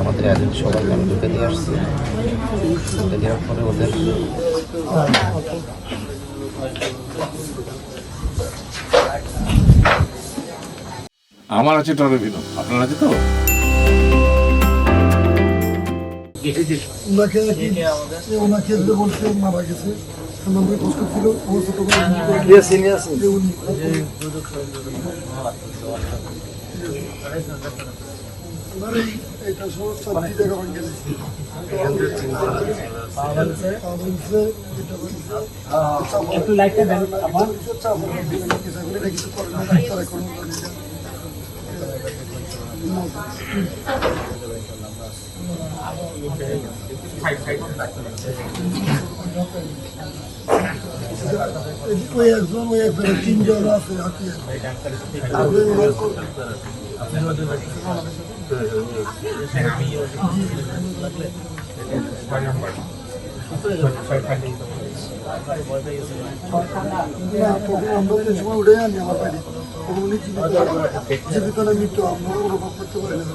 আমাদের এজেন্ট সবাইকে আমি ঢুকে দিয়ে আসছি। ঢুকে দেওয়ার পরে ওদের আমার আছে টরেভিনো আপনার আছে তো? ওনাকে নাকি ওনাকে বলছে মারা গেছে। আমাদের কষ্ট ছিল আমার ছোট সমস্যা দুই জায়গা গেছে একটু লাইটটা দেন আমার কিছু করে না ডাক্তার এখন জানি না। ওই একজন ওই একজন তিনজন আছে হাতে তারপরে ওনার কো- না তখন আমরা উঠে আনি আমার বাড়ি তখন উনি জীবিত জীবিত মৃত্যু আমরা অনুভব করতে পারি না।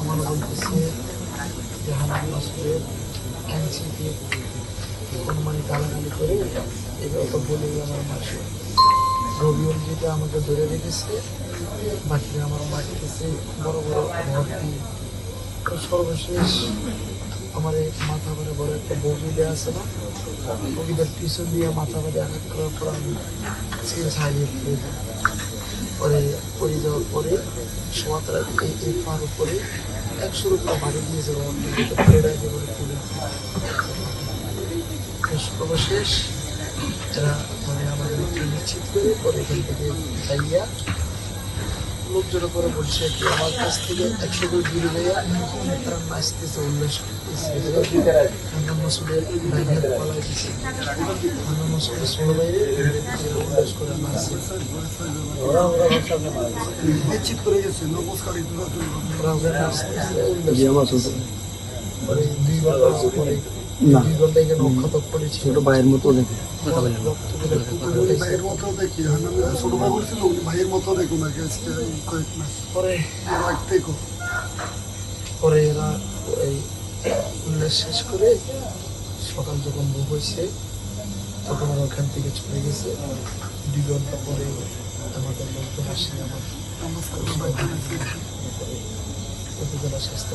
আমার মানে গালাগালি করে এগুলো তো বলে আমার মাসে রবিউল যেটা আমাকে ধরে রেখেছে বাকিরা আমার মাটিতেছে বড় বড় ভর্তি। সর্বশেষ আমার এই মাথা ভরে বড় একটা বগিলে আছে না বগিটার পিছন দিয়ে মাথা ভরে আঘাত করার পর আমি সিরিয়াস পড়ে যাই। পরে পড়ে যাওয়ার পরে সোয়াতারা এই এই পার উপরে একশো রুপিয়া বাড়ি দিয়ে পড়ে রাখবে বলে তুলে সর্বশেষ এরা মানে আমাদের নিশ্চিত করে পরে এখান থেকে যাইয়া লোকজন করে বলছে কি আমার কাছ থেকে একশো করে দূরে যাইয়া তারা নাচতেছে উল্লাস করতেছে আমরা মসুদের বাইরে পালাই দিছে আমরা মসুদের ষোলো বাইরে উল্লাস করে নাচছে নিশ্চিত করে গেছে নমস্কার ওরা ওখানে নাচতেছে উল্লাস করতেছে। পরে দুই ঘণ্টা পরে দুই ঘণ্টা এখানে অক্ষত করেছিল ছোট ভাইয়ের মতো দেখে। ভাইয়ের মতো দেখি। ছোট ভাই বলছিল উনি ভাইয়ের মতো দেখো না কয়েক মাস পরে দেখো। পরে এরা এই উল্লাস শেষ করে সকাল যখন বুক হয়েছে তখন ওরা ওখান থেকে চলে গেছে। দুই ঘণ্টা পরে আমাদের লোকজন আসে আমার। স্বাস্থ্য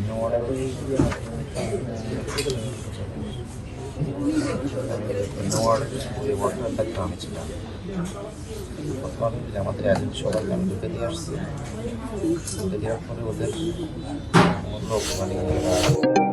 নম্বর আমাদের একটা অভিনবের পার্টি আমি ছিলাম প্রথমে আমাদের এজেন্ট সবাইকে আমি ঢুকে দিয়ে আসছি ঢুকে দেওয়ার পরে ওদের মানে